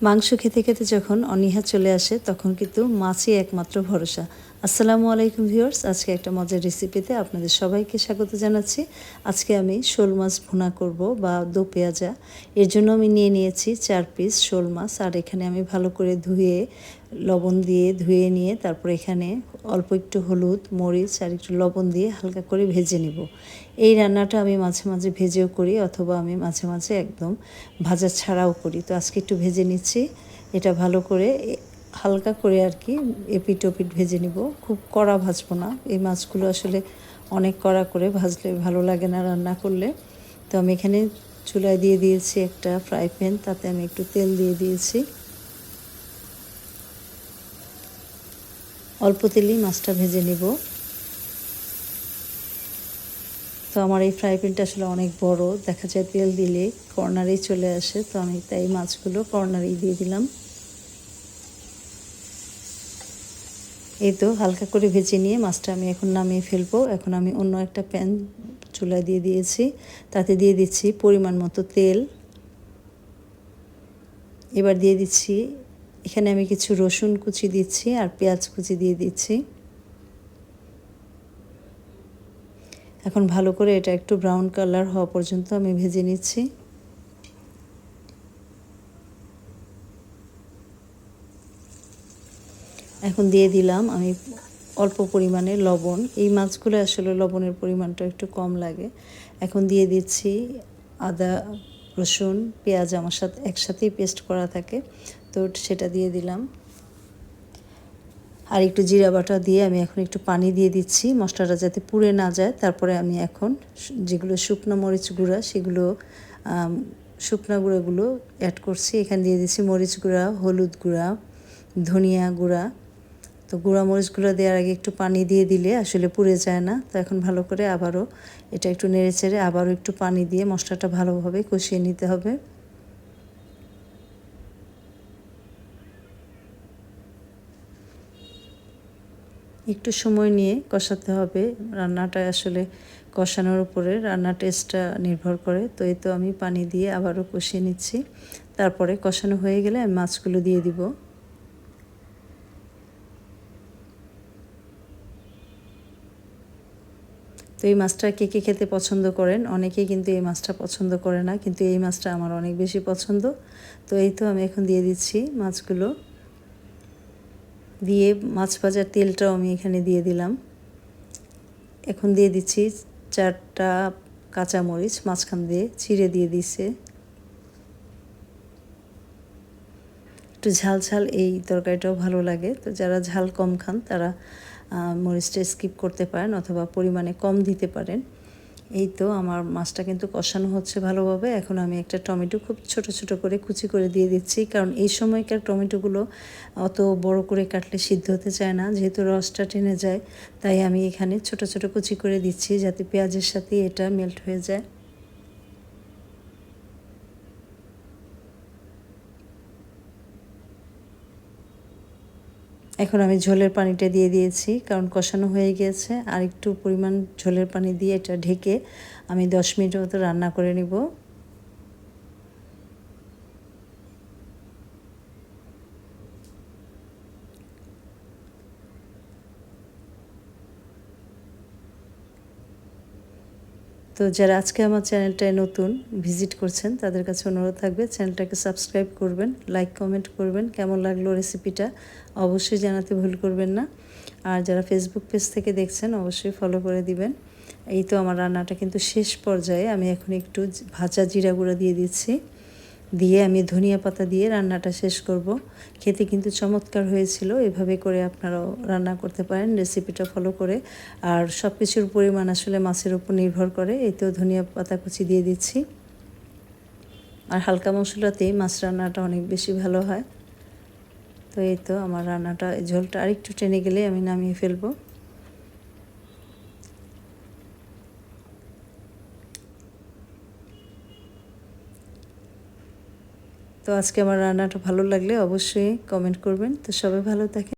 মাংস খেতে খেতে যখন অনীহা চলে আসে তখন কিন্তু মাছই একমাত্র ভরসা। আসসালামু আলাইকুম ভিউয়ার্স, আজকে একটা মজার রেসিপিতে আপনাদের সবাইকে স্বাগত জানাচ্ছি। আজকে আমি শোল মাছ ভুনা করব বা দো পেঁয়াজা। এর জন্য আমি নিয়ে নিয়েছি চার পিস শোল মাছ, আর এখানে আমি ভালো করে ধুয়ে, লবণ দিয়ে ধুয়ে নিয়ে তারপর এখানে অল্প একটু হলুদ, মরিচ, আর একটু লবণ দিয়ে হালকা করে ভেজে নিব। এই রান্নাটা আমি মাঝে মাঝে ভেজেও করি অথবা আমি মাঝে মাঝে একদম ভাজা ছাড়াও করি। তো আজকে একটু ভেজে নিচ্ছি। এটা ভালো করে হালকা করে আর কি এপিট ওপিট ভেজে নিব। খুব কড়া ভাজবো না। এই মাছগুলো আসলে অনেক কড়া করে ভাজলে ভালো লাগে না রান্না করলে। তো আমি এখানে চুলায় দিয়ে দিয়েছি একটা ফ্রাই প্যান, তাতে আমি একটু তেল দিয়ে দিয়েছি। অল্প তেলেই মাছটা ভেজে নিব। তো আমার এই ফ্রাই প্যানটা আসলে অনেক বড়। দেখা যায় তেল দিলে কর্নারেই চলে আসে, তো আমি তাই মাছগুলো কর্নারেই দিয়ে দিলাম। এই তো হালকা করে ভেজে নিয়ে মাছটা আমি এখন নামিয়ে ফেলব। এখন আমি অন্য একটা প্যান চুলায় দিয়ে দিয়েছি। তাতে দিয়ে দিচ্ছি পরিমাণ মতো তেল। এবার দিয়ে দিচ্ছি, এখানে আমি কিছু রসুন কুচি দিচ্ছি আর পেঁয়াজ কুচি দিয়ে দিচ্ছি। এখন ভালো করে এটা একটু ব্রাউন কালার হওয়া পর্যন্ত আমি ভেজে নিচ্ছি। এখন দিয়ে দিলাম আমি অল্প পরিমাণে লবণ। এই মাছগুলো আসলে লবণের পরিমাণটা একটু কম লাগে। এখন দিয়ে দিচ্ছি আদা, রসুন, পেঁয়াজ আমার সাথে একসাথেই পেস্ট করা থাকে। তো সেটা দিয়ে দিলাম। আর একটু জিরা বাটা দিয়ে আমি এখন একটু পানি দিয়ে দিচ্ছি। মশলাটা যাতে পুড়ে না যায়। তারপরে আমি এখন যেগুলো শুকনো মরিচ গুঁড়া, সেগুলো শুকনো গুঁড়োগুলো অ্যাড করছি। এখানে দিয়ে দিচ্ছি মরিচ গুঁড়া, হলুদ গুঁড়া, ধনিয়া গুঁড়া। তো গুঁড়া মরিচগুলো দেওয়ার আগে একটু পানি দিয়ে দিলে আসলে পুড়ে যায় না। তো এখন ভালো করে আবারও এটা একটু নেড়ে চেড়ে আবারও একটু পানি দিয়ে মশলাটা ভালোভাবে কষিয়ে নিতে হবে। একটু সময় নিয়ে কষাতে হবে। রান্নাটা আসলে কষানোর উপরে রান্নার টেস্টটা নির্ভর করে। তো এই তো আমি পানি দিয়ে আবারও কষিয়ে নিচ্ছি। তারপরে কষানো হয়ে গেলে আমি মাছগুলো দিয়ে দিব। তো এই মাছটা কে কে খেতে পছন্দ করেন? অনেকেই কিন্তু এই মাছটা পছন্দ করে না, কিন্তু এই মাছটা আমার অনেক বেশি পছন্দ। তো এই তো আমি এখন দিয়ে দিচ্ছি মাছগুলো। দিয়ে মাছ ভাজার তেলটাও আমি এখানে দিয়ে দিলাম। এখন দিয়ে দিচ্ছি চারটা কাঁচামরিচ, মাঝখান দিয়ে ছিঁড়ে দিয়ে দিছে। একটু ঝাল ঝাল এই তরকারিটাও ভালো লাগে। তো যারা ঝাল কম খান তারা মরিচটা স্কিপ করতে পারেন অথবা পরিমাণে কম দিতে পারেন। এই তো আমার মাছটা কিন্তু কষানো হচ্ছে ভালোভাবে। এখন আমি একটা টমেটো খুব ছোট ছোট করে কুচি করে দিয়ে দিচ্ছি। কারণ এই সময়কার টমেটোগুলো অত বড় করে কাটলে সিদ্ধ হতে চায় না, যেহেতু রসটা টেনে যায়। তাই আমি এখানে ছোট ছোট কুচি করে দিচ্ছি যাতে পেঁয়াজের সাথে এটা মেল্ট হয়ে যায়। এখন আমি ঝোলের পানিটা দিয়ে দিয়েছি, কারণ কষানো হয়ে গিয়েছে আর একটু পরিমাণ ঝোলের পানি দিয়ে এটা ঢেকে আমি দশ মিনিট মতো রান্না করে নিব। তো যারা আজকে আমার চ্যানেলটায় নতুন, ভিজিট করছেন, তাদের কাছে অনুরোধ থাকবে চ্যানেলটাকে সাবস্ক্রাইব করবেন, লাইক, কমেন্ট করবেন, কেমন লাগল রেসিপিটা অবশ্যই জানাতে ভুল করবেন না। আর যারা ফেসবুক পেজ থেকে দেখছেন, অবশ্যই ফলো করে দিবেন। এই তো আমার রান্নাটা কিন্তু শেষ পর্যায়ে, আমি এখন একটু ভাজা জিরা গুঁড়া দিয়ে দিচ্ছি। দিয়ে আমি ধনিয়া পাতা দিয়ে রান্নাটা শেষ করব। খেতে কিন্তু চমৎকার হয়েছিল। এভাবে করে আপনারাও রান্না করতে পারেন, রেসিপিটা ফলো করে। আর সব কিছুর পরিমাণ আসলে মাছের উপর নির্ভর করে। এতেও ধনিয়া পাতা কুচি দিয়ে দিচ্ছি। আর হালকা মশলাতেই মাছ রান্নাটা অনেক বেশি ভালো হয়। তো এই তো আমার রান্নাটা, ঝোলটা আরেকটু টেনে গেলে আমি নামিয়ে ফেলব। তো আজকে আমার রান্নাটা ভালো লাগলে অবশ্যই কমেন্ট করবেন। তো সবাই ভালো থাকে